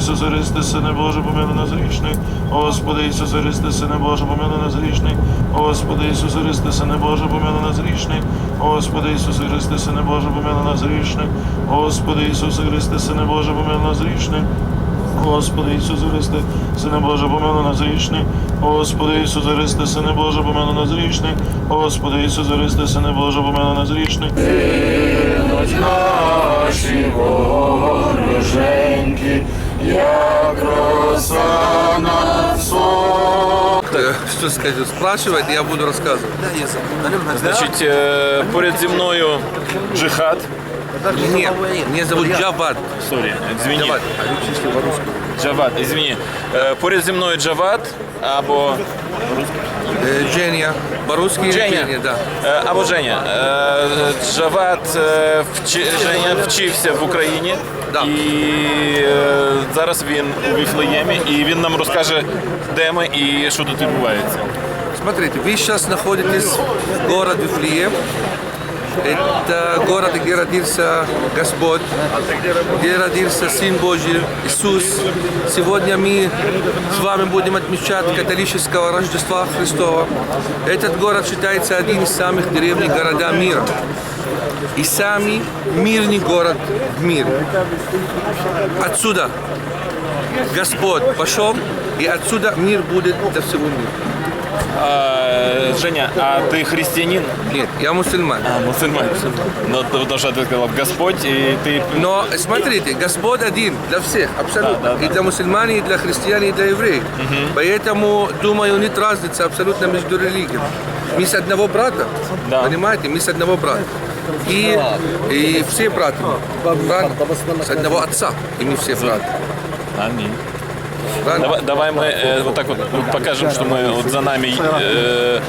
Ісусе Христе, Сине Боже, помилуй нас грішний. Господи Ісусе Христе, Сине Боже, помилуй нас грішний. Господи Ісусе Христе, Сине Боже, помилуй нас грішний. Господи Ісусе Христе, Сине Боже, помилуй нас грішний. Господи Ісусе Христе, Сине Боже, помилуй нас грішний. Господи Ісусе Христе, Сине Боже, помилуй нас грішний. Господи Ісусе Христе, Сине Боже, помилуй нас грішний. Господи Ісусе Христе, Сине Боже, помилуй нас грішний. Наші вороженьки, як роса на Так, Что скажу? Спрашивать, я буду рассказывать. Значить, е, поряд зі мною джихад. Нет, меня зовут Джавад. Сорі, звіні. Джавад. А вы чисто по-русски. Джавад, извини. Е, Поряд зі мною Джавад або Э, Женя. По-русски или Женя. Женя, да. Е, Або Женя. Е, Джавад е, вчи, Женя вчився в Україні. Да. І е, зараз він у Віфлеємі, і він нам розкаже, де ми і що тут відбувається. Смотрите, вы сейчас находитесь в городе Вифлеем. Это город, где родился Господь, где родился Сын Божий, Иисус. Сегодня мы с вами будем отмечать католического Рождества Христова. Этот город считается один из самых древних городов мира. И самый мирный город в мире. Отсюда Господь пошел, и отсюда мир будет для всего мира. А, Женя, а ти християнин? Нет, я мусульман. А, мусульман. Ну, потому что ты сказал Господь, и ты Но смотрите, Господь один для всех, абсолютно. Да, да, да. И для мусульман, и для христиан, и для евреев. Поэтому, думаю, нет разницы абсолютно между религиями. Мы с одного брата, Да. понимаете, мы с одного брата. И, и все братья, правильно? с одного отца, и мы все братья. Аминь. Правильно? Давай, давай мы э, вот так вот покажем, что мы вот за нами э,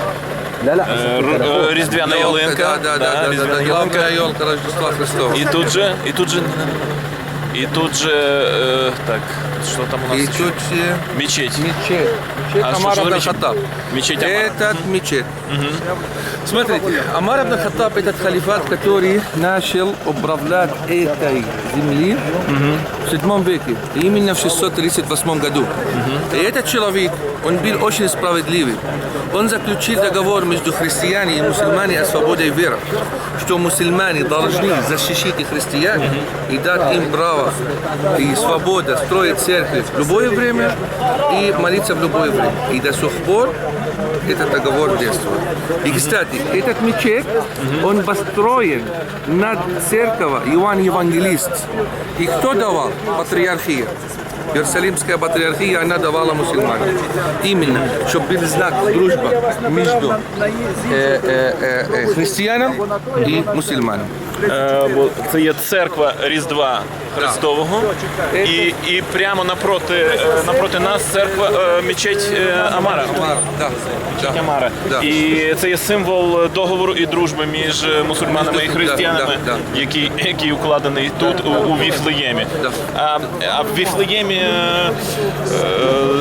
э, р- э, різдвяна ялинка. Да, да, да, да, да, різдвяна да, ялинка. главная елка Рождества Христова. І тут же, і тут же, і тут же, э, так, що там у И нас? тут э, Мечеть. мечеть. Мечеть А что Амар за ибн мечеть? Хаттаб. Мечеть Амар. Этот мечеть. Смотрите, Амар ибн Хаттаб этот халифат, который начал управлять этой земли в 7 веке, именно в 638 году. И этот человек, он был очень справедливый. Он заключил договор между христианами и мусульманами о свободе веры, что мусульмане должны защитить и христиан и дать им право и свобода строить церкви в любое время и молиться в любое время. И до сих пор этот договор действует. И, кстати, этот мечеть, он построен над церковью Иоанн Евангелист. И кто давал? Патриархия. Иерусалимская патриархия, она давала мусульманам. Именно, чтобы был знак дружба между э, э, э, э, христианом и мусульманом. Е, бо Це є церква Різдва Христового. І, і прямо напроти, е, напроти нас церква е, мечеть е, Амара. Да, да. Амара. Да. І це є символ договору і дружби між мусульманами і Да, християнами, да, який, який укладений тут у, у Віфлеємі. Да. А, а в Віфлеємі е, е,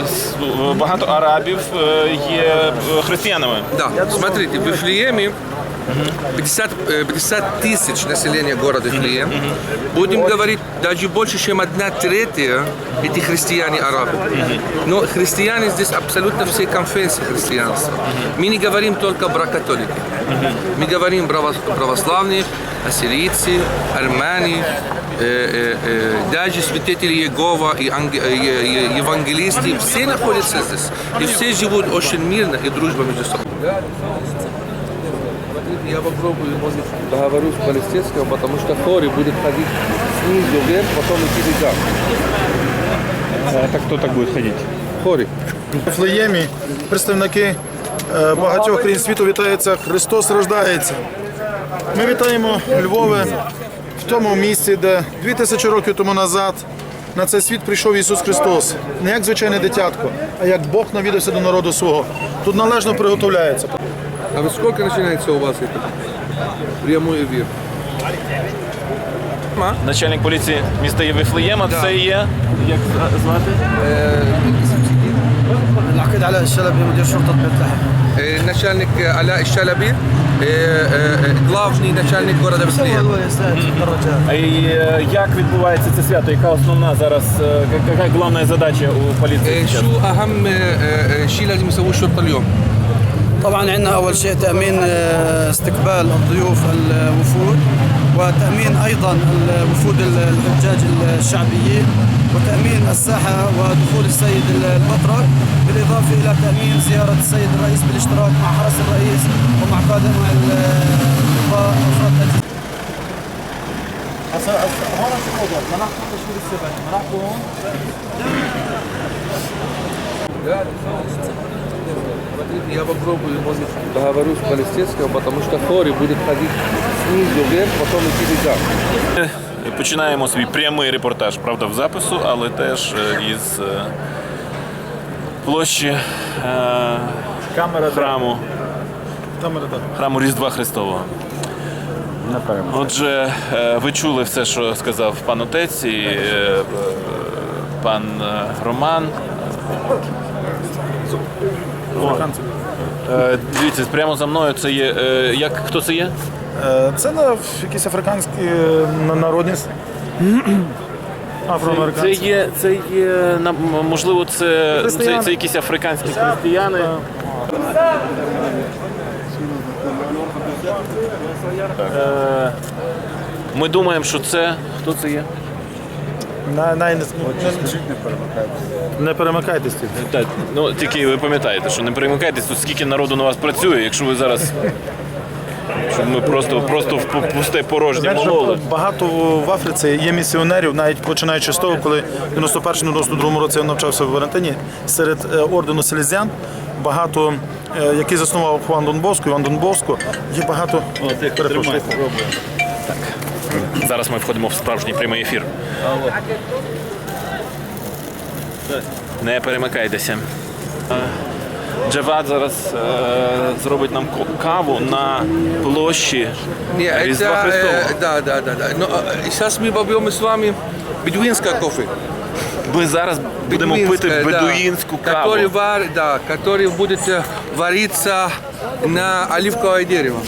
с- багато арабів е, є е, християнами. Да, смотрите, в Вифлееме 50, э, 50 тысяч населения города Вифлеем. Будем говорить, даже больше, чем одна третья эти христиане арабы. Но христиане здесь абсолютно все конфессии христианства. Мы не говорим только про католики. Мы говорим про православные, ассирийцы, армяне, э, э, э, даже свидетели Иегова и анге- э, э, евангелисты, все находятся здесь. И все живут очень мирно и дружба между собой. Я попробую, может, договорю с палестинского, потому что Хори будет ходить снизу вверх, потом идти вверх. Так хто так буде ходити? Хори. В Флеємі представники е, багатьох країн світу вітаються Христос рождається. Ми вітаємо Львове в тому місці, де 2000 років тому назад на цей світ прийшов Ісус Христос. Не як звичайне дитятко, а як Бог навідався до народу свого. Тут належно приготовляється. А во сколько начинается у вас это? Прямой эфир. Начальник поліції міста Віфлеєма, це є. Як звати? начальник э, Аля Щалаби, э, э, главный начальник города Вифлеем. І е, як відбувається це свято? Яка основна зараз, е, яка головна задача у поліції? آه، зараз? شو أهم آه، آه، شيء لازم يسووه الشرطة اليوم؟ طبعا عندنا اول شيء تامين آه، استقبال الضيوف الوفود وتامين ايضا الوفود الحجاج الشعبيين وتامين الساحه ودخول السيد المطرق بالاضافه الى تامين زياره السيد الرئيس بالاشتراك مع حرس الرئيس ومع قادم اللقاء افراد الجيش Смотрите, я попробую, может, договорюсь с палестинского, потому что Хори будет ходить Снизу вверх, потом идти. Починаємо свій прямий репортаж, правда, в запису, але теж е, із е, площі е, храму, храму Різдва Христового. Отже, ви чули все, що сказав пан отець і пан Роман. Е, Дивіться, прямо за мною це є. Як хто це є? Е, Це на якісь африканські е, на- народність. Це Афроамериканці. є, це є на- м- можливо, це, це, Християни. це якісь африканські християни. Е, Ми думаємо, що це. Хто це є? На, на, не, не перемикайтесь. тільки. Так, ну тільки ви пам'ятаєте, що не перемикайтесь, тут скільки народу на вас працює, якщо ви зараз. Щоб ми просто, просто в пусте порожнє мололи. багато в Африці є місіонерів, навіть починаючи з того, коли в 91-92 році я навчався в Валентині, серед е, ордену селезян багато, е, який заснував Хуан Дон Боско, Іван Дон Боско, є багато. Перепрошую. Зараз ми входимо в справжній прямий ефір. Не перемикайтеся. Е, Джавад зараз е, зробить нам ко- каву на площі Не, Різдва это, Христового. э, да, да, да, да. Но э, сейчас мы попьем с вами бедуинское кофе. Ми зараз будемо пити Бедуинское, да. бедуїнську каву. Который, вар, да, который будет э, вариться на оливковое дерево.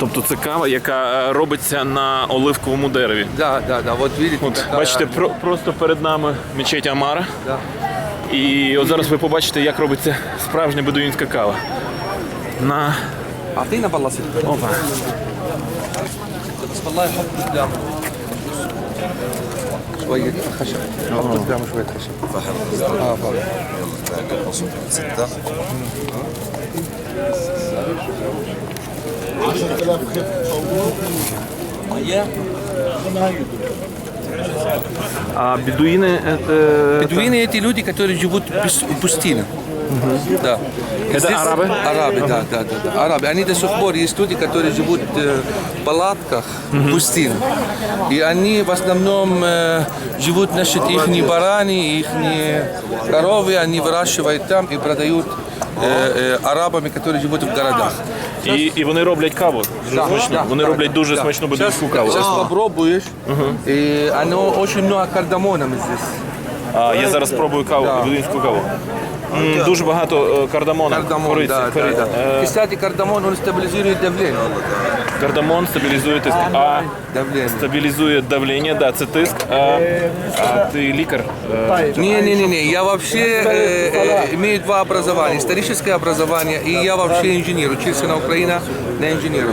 Тобто це кава, яка е, робиться на оливковому дереві. Да, да, да. Вот видите. От такая- бачите, про, просто перед нами мечеть Амара. Да. І от зараз ви побачите, як робиться справжня бедуїнська кава. На أعطينا بالله ست Опа. بس والله يحط قدام شوية خشب حط قدامه شوية خشب اه فاهم А бедуїни це... Бедуины это люди, которые живут в пус- в пустыне. Да. Это Здесь- арабы? Арабы, да, да, да, да. Арабы. Они до сих пор есть люди, которые живут э, в палатках в пустыне. И они в основном э, живут, значит, их бараны, их коровы, они выращивают там и продают э, э, арабами, которые живут в городах. І, і вони роблять каву. Дуже смачну. вони роблять дуже смачну будинку каву. Сейчас попробуешь. И оно очень много кардамоном здесь. А, я зараз спробую каву, Да. будинську каву. М, дуже багато е, кардамона. Кардамон, кориці, да, да, да. Е, Кстати, кардамон, он стабилизирует давление. Кардамон стабілізує тиск. А Давление. стабілізує давлення, да, це тиск. А, а ти лікар? Е, Не-не-не, я вообще э, э, имею два образования. Историческое образование и я вообще инженер. Учился на Украине на инженера.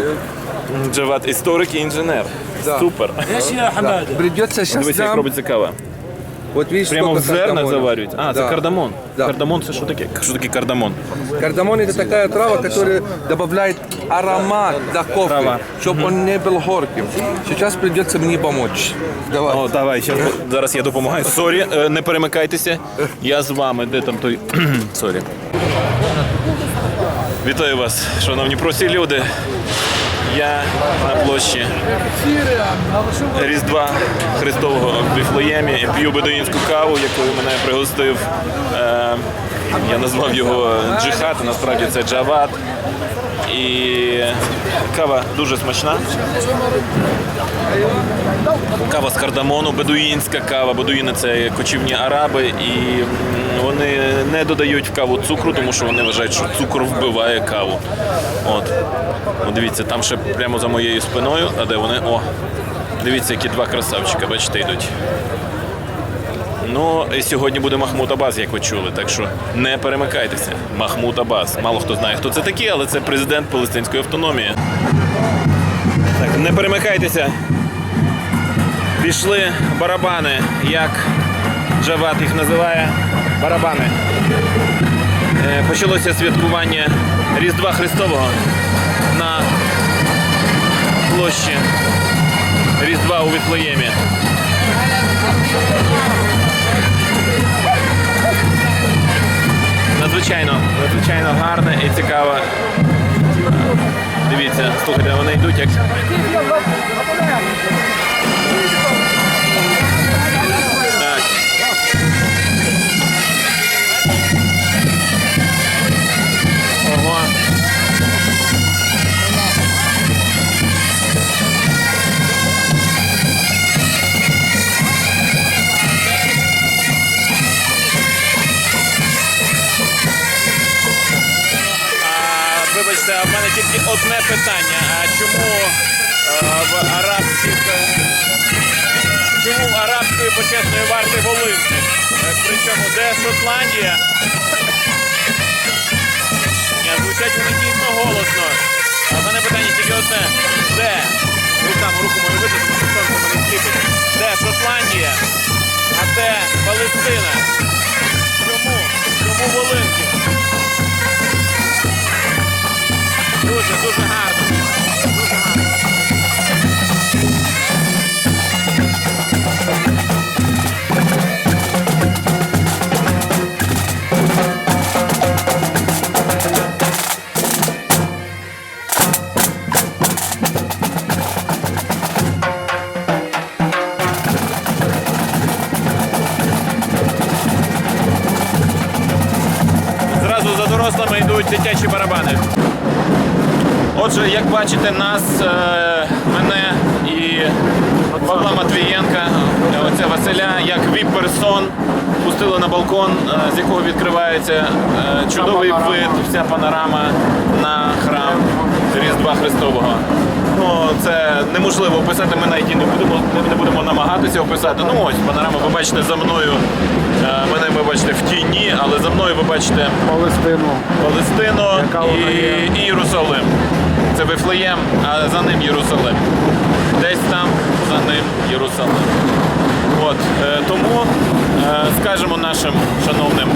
Джават, історик і інженер. Да. Супер. Да. Придется сейчас Дивись, як нам... робиться кава. Вот видишь, Прямо в сколько зернах кардамона. заварюють. А, це Да. кардамон. Да. Кардамон це що таке? Що таке кардамон? Кардамон это такая трава, которая добавляет аромат до кофе, Трава. чтобы он не был горьким. Сейчас придется мне помочь. Давай. О, давай, щас, зараз я допомагаю. Сорі, е, не перемикайтеся. Я з вами. Де там той? Сорі. Вітаю вас, шановні прості люди. Я на площі Різдва Христового в Віфлеємі п'ю бедуїнську каву, якою мене пригостив. Е, я назвав його джихад, а насправді це джават. І кава дуже смачна. Кава з кардамону, бедуїнська кава. Бедуїни це кочівні араби. І Вони не додають в каву цукру, тому що вони вважають, що цукор вбиває каву. От. О, дивіться, там ще прямо за моєю спиною, а де вони? О, дивіться, які два красавчика, бачите, йдуть. Ну, і сьогодні буде Махмуд Абаз, як ви чули, так що не перемикайтеся. Махмуд Абаз. Мало хто знає, хто це такий, але це президент Палестинської автономії. Так, не перемикайтеся. Пішли барабани, як Джават їх називає. Барабани. Е, Почалося святкування Різдва Христового на площі Різдва у Віфлеємі. Надзвичайно, надзвичайно гарне і цікаве. Дивіться, слухайте, вони йдуть як. Питання. А чому а, в арабських е, чому арабської почесної варти Волинські? Е, Причому де Шотландія? Звучать вони дійсно голосно. А в мене питання тільки одне. Де? Рукам руку мою видно, тому що сонце мене сліпить. Де Шотландія? А де Палестина? Чому? Чому Волинські? Дуже, дуже гарно. Як бачите, нас, е, мене і Павла Матвієнка, е, оця Василя, як віп-персон, пустили на балкон, е, з якого відкривається чудовий вид, вся панорама на храм Різдва Христового. Ну, це неможливо описати, ми навіть і не будемо, не будемо намагатися описати. Ну ось панорама, ви бачите за мною. Мене ви бачите в тіні, але за мною ви бачите Палестину. Палестину і Єрусалим. Це Вифлеєм, а за ним Єрусалим. Десь там за ним Єрусалим. От, е, тому е, скажемо нашим шановним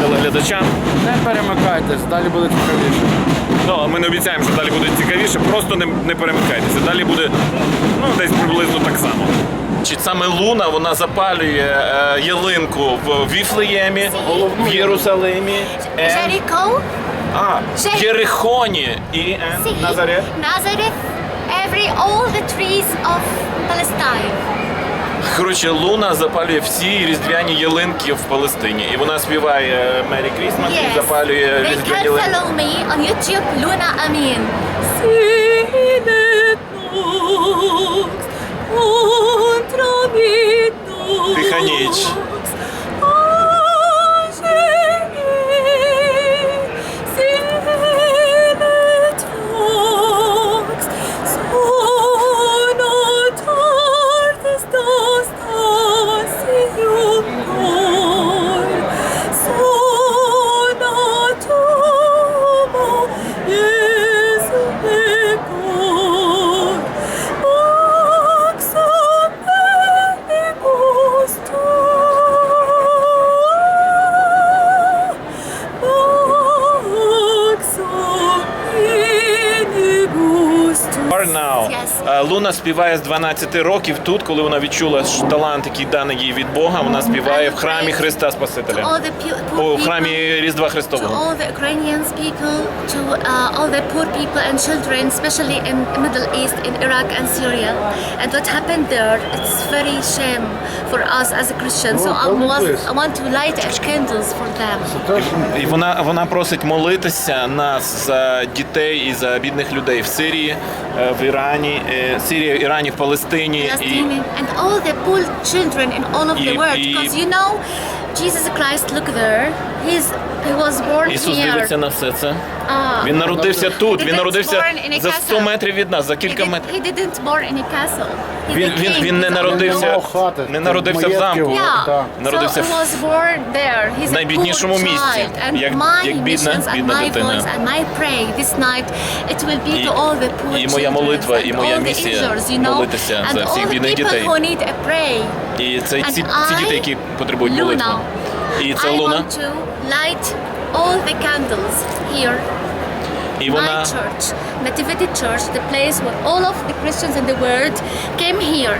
телеглядачам. Не перемикайтесь, далі буде цікавіше. Ну, ми не обіцяємо, що далі буде цікавіше, просто не, не перемикайтеся. Далі буде ну, десь приблизно так само. Чи саме Луна вона запалює е, ялинку в Віфлеємі, в Єрусалимі, е, А, в Єрихоні і е, see, Назарет. Nazareth, every all the trees of Palestine. Коротше, Луна запалює всі різдвяні ялинки в Палестині. І вона співає Мері Крісмас і Yes. запалює They різдвяні can ялинки. follow me on YouTube, Luna Amin. Тиха Е, Луна співає з 12 років тут, коли вона відчула що талант, який даний їй від Бога. Вона співає в храмі Христа Спасителя. У храмі Різдва to Христового. all the Ukrainian people, to uh, all the poor people and children, especially in Middle East, in Iraq and Syria. And what happened there, it's very shame for us as a Christians. So I, was, I want to light candles for them. І вона, вона просить молитися нас за дітей і за бідних людей в Сирії, е, в Ірані, е, Сирії, в Ірані, в Палестині. І, Palestinian, and all the poor children in all of the І- world. і- Because you know, Jesus Christ, look there. He's he was born Ісус here. дивиться на все це. Ah. Він народився тут. Він Didn't народився born in a за 100 castle. метрів від нас, за He, кілька did, метрів. he didn't born in a castle. He Він, він, він не народився, хати, не народився в замку. Yeah. Так. Народився so в- he was born there. He's в a найбіднішому poor місці, child. And як- my як бідна- missions and бідна my дитина. voice and my pray this night, it will be І- to all the poor і моя children молитва, і and моя all the місія injured, you know, молитися and за всіх all the бідних people дітей. who need a pray. І це And ці, ці I, діти, які потребують Luna, молитви. І це I Луна. want to light all the candles here І my вона church, Nativity Church, the place where all of the Christians in the world came here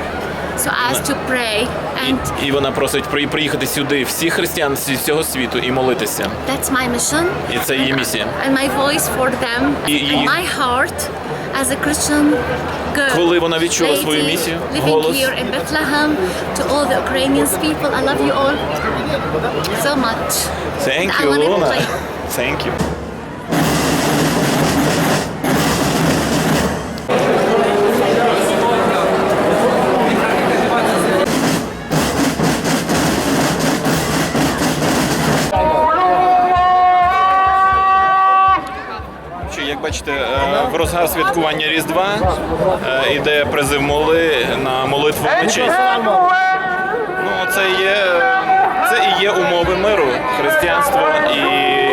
So as to pray. And і, і вона просить приїхати сюди всіх християн зі всього світу і молитися. that's my mission. І це її місія. And my voice for them, І- і- and my heart as a Christian girl. Коли вона відчула свою місію, голос. here in Bethlehem, to all the Ukrainian people, I love you all so much. Thank you, pray. Thank you. розгар святкування Різдва. Е, іде призив моли на молитву на честь. Ну, це є це і є умови миру, християнства і.